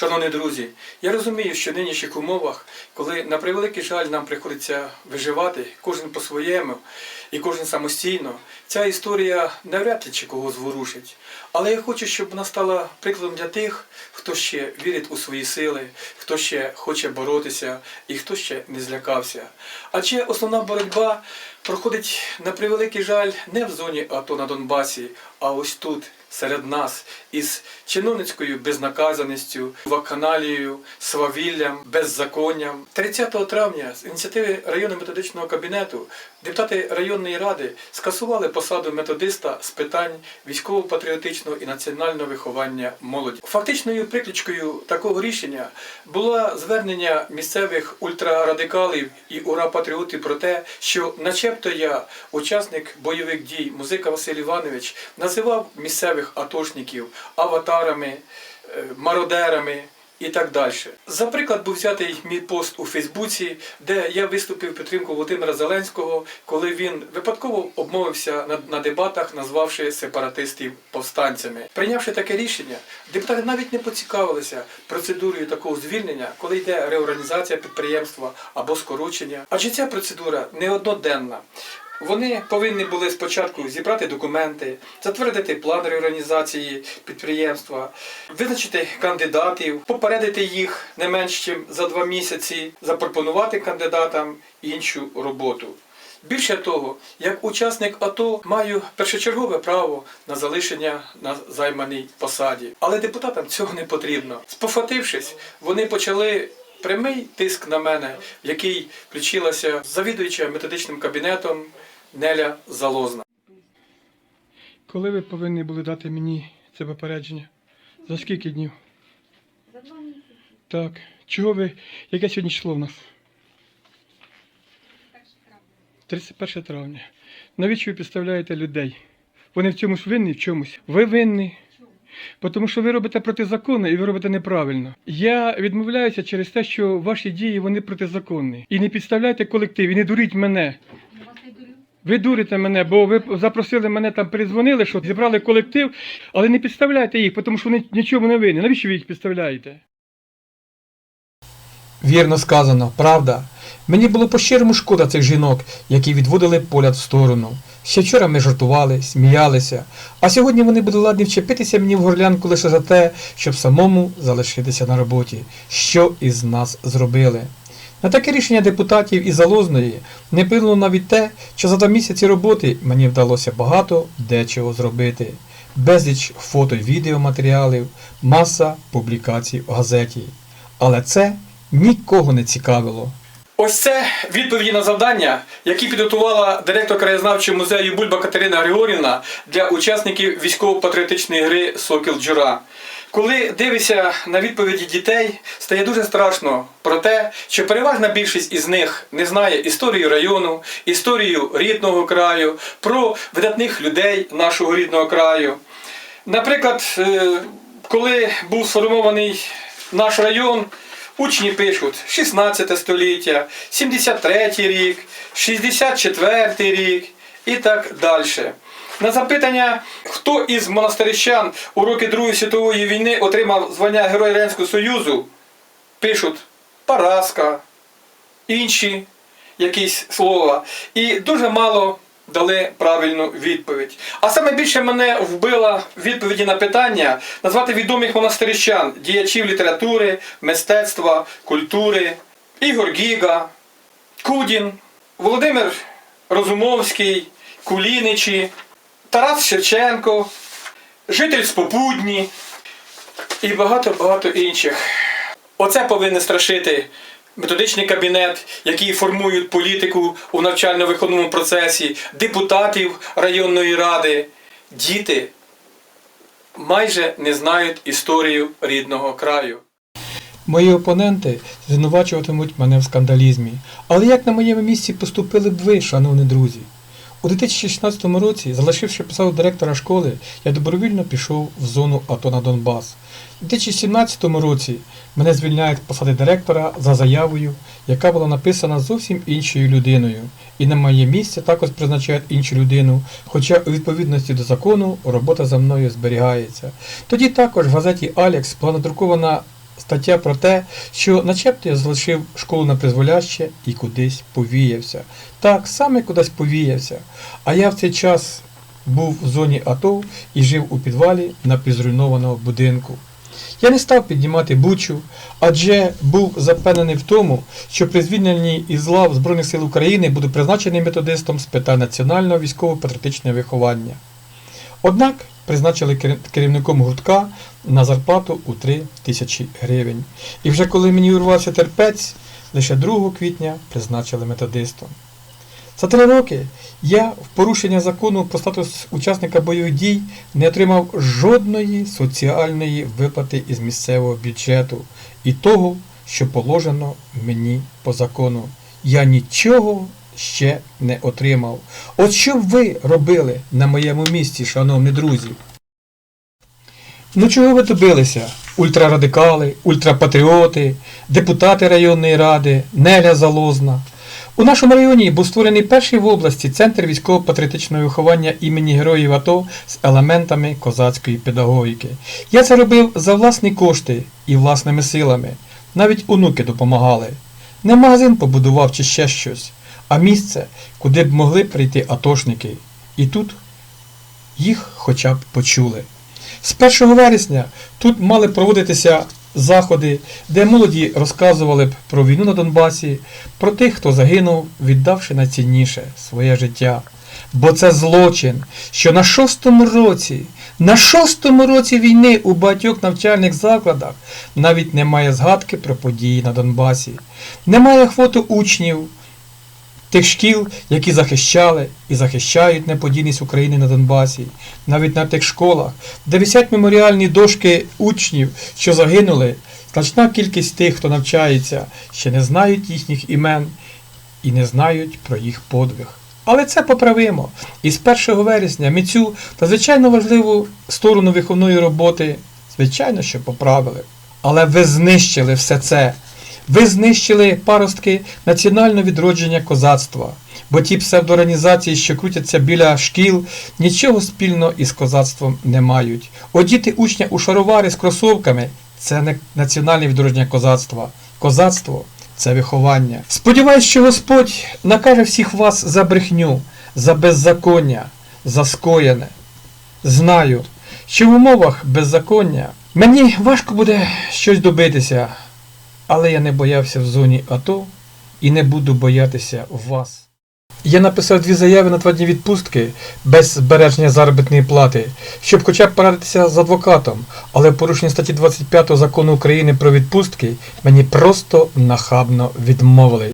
Шановні друзі, я розумію, що в нинішніх умовах, коли на превеликий жаль нам приходиться виживати, кожен по-своєму і кожен самостійно, ця історія навряд чи кого зворушить. Але я хочу, щоб вона стала прикладом для тих, хто ще вірить у свої сили, хто ще хоче боротися і хто ще не злякався. Адже основна боротьба проходить на превеликий жаль не в зоні АТО на Донбасі, а ось тут, серед нас, із чиновницькою безнаказаністю, вакханалією, свавіллям, беззаконням. 30 травня з ініціативи районного методичного кабінету депутати районної ради скасували посаду методиста з питань військово-патріотичного і національного виховання молоді. Фактичною приключкою такого рішення було звернення місцевих ультрарадикалів і ура-патріотів про те, що начебто я, учасник бойових дій, музика Василь Іванович, називав місцевих атошників аватарами, е, мародерами. І так далі. За приклад був взятий мій пост у Фейсбуці, де я виступив підтримку Володимира Зеленського, коли він випадково обмовився на, на дебатах, назвавши сепаратистів повстанцями. Прийнявши таке рішення, депутати навіть не поцікавилися процедурою такого звільнення, коли йде реорганізація підприємства або скорочення. Адже ця процедура не одноденна. Вони повинні були спочатку зібрати документи, затвердити план реорганізації підприємства, визначити кандидатів, попередити їх не менш ніж за два місяці, запропонувати кандидатам іншу роботу. Більше того, як учасник АТО маю першочергове право на залишення на займаній посаді. Але депутатам цього не потрібно. Спохватившись, вони почали прямий тиск на мене, в який включилася завідуюча методичним кабінетом Неля Залозна. Коли ви повинні були дати мені це попередження? За скільки днів? За два місяці. Так. Чого ви. Яке сьогодні число в нас? Перший травня. 31 травня. Навіщо ви підставляєте людей? Вони в цьому ж винні в чомусь. Ви винні. Тому що ви робите протизаконно і ви робите неправильно. Я відмовляюся через те, що ваші дії вони протизаконні. І не підставляйте колектив, і не дуріть мене. Я вас не дурю. Ви дурите мене, бо ви запросили мене там, перезвонили, що зібрали колектив, але не підставляйте їх, тому що вони нічого не винні. Навіщо ви їх підставляєте? Вірно сказано, правда. Мені було по-щирому шкода цих жінок, які відводили погляд в сторону. Ще вчора ми жартували, сміялися, а сьогодні вони були ладні вчепитися мені в горлянку лише за те, щоб самому залишитися на роботі, що із нас зробили. На таке рішення депутатів і залозної не вплинуло навіть те, що за два місяці роботи мені вдалося багато дечого зробити. Безліч фото й відеоматеріалів, маса публікацій у газеті. Але це нікого не цікавило. Ось це відповіді на завдання, які підготувала директор краєзнавчого музею Бульба Катерина Григорівна для учасників військово-патріотичної гри Сокіл Джура. Коли дивишся на відповіді дітей, стає дуже страшно про те, що переважна більшість із них не знає історію району, історію рідного краю, про видатних людей нашого рідного краю. Наприклад, е, коли був сформований наш район, учні пишуть 16 століття, 73 рік, 64 рік і так далі. На запитання, хто із монастирищан у роки Другої світової війни отримав звання Героя Радянського Союзу, пишуть Параска, інші якісь слова. І дуже мало дали правильну відповідь. А саме більше мене вбила відповіді на питання назвати відомих монастирищан, діячів літератури, мистецтва, культури, Ігор Гіга, Кудін, Володимир Розумовський, Куліничі, Тарас Шевченко, житель з Попудні і багато-багато інших. Оце повинен страшити методичний кабінет, який формують політику у навчально-виховному процесі, депутатів районної ради. Діти майже не знають історію рідного краю. Мої опоненти звинувачуватимуть мене в скандалізмі. Але як на моєму місці поступили б ви, шановні друзі? У 2016 році, залишивши посаду директора школи, я добровільно пішов в зону АТО на Донбас. У 2017 році мене звільняють з посади директора за заявою, яка була написана зовсім іншою людиною. І на моє місце також призначають іншу людину, хоча у відповідності до закону робота за мною зберігається. Тоді також в газеті Алекс була надрукована Стаття про те, що начебто я залишив школу на призволяще і кудись повіявся. Так, саме кудись повіявся. А я в цей час був в зоні АТО і жив у підвалі напівзруйнованого будинку. Я не став піднімати бучу, адже був запевнений в тому, що при звільненні із лав Збройних сил України буду призначений методистом з питань національного військово-патріотичного виховання. Однак призначили керівником гуртка на зарплату у 3 тисячі гривень. І вже коли мені урвався терпець, лише 2 квітня призначили методистом. За три роки я в порушення закону про статус учасника бойових дій не отримав жодної соціальної виплати із місцевого бюджету і того, що положено мені по закону. Я нічого ще не отримав. От що б ви робили на моєму місці, шановні друзі? Ну чого ви добилися? Ультрарадикали, ультрапатріоти, депутати районної ради, Неля Залозна. У нашому районі був створений перший в області центр військово-патріотичного виховання імені Героїв АТО з елементами козацької педагогіки. Я це робив за власні кошти і власними силами. Навіть онуки допомагали. Не магазин побудував чи ще щось, а місце, куди б могли прийти атошники. І тут їх хоча б почули. З 1 вересня тут мали проводитися заходи, де молоді розказували б про війну на Донбасі, про тих, хто загинув, віддавши найцінніше своє життя. Бо це злочин, що на шостому році, на шостому році війни у багатьох навчальних закладах навіть немає згадки про події на Донбасі, немає фото учнів, тих шкіл, які захищали і захищають неподільність України на Донбасі, навіть на тих школах, де висять меморіальні дошки учнів, що загинули, значна кількість тих, хто навчається, ще не знають їхніх імен і не знають про їх подвиг. Але це поправимо. І з 1 вересня ми цю надзвичайно важливу сторону виховної роботи, звичайно, що поправили. Але ви знищили все це. Ви знищили паростки національного відродження козацтва, бо ті псевдоорганізації, що крутяться біля шкіл, нічого спільного із козацтвом не мають. Одіти учня у шаровари з кросовками це не національне відродження козацтва. Козацтво це виховання. Сподіваюсь, що Господь накаже всіх вас за брехню, за беззаконня, за скоєне. Знаю, що в умовах беззаконня мені важко буде щось добитися, але я не боявся в зоні АТО і не буду боятися вас. Я написав дві заяви на два дні відпустки без збереження заробітної плати, щоб хоча б порадитися з адвокатом, але в порушенні статті 25 закону України про відпустки мені просто нахабно відмовили.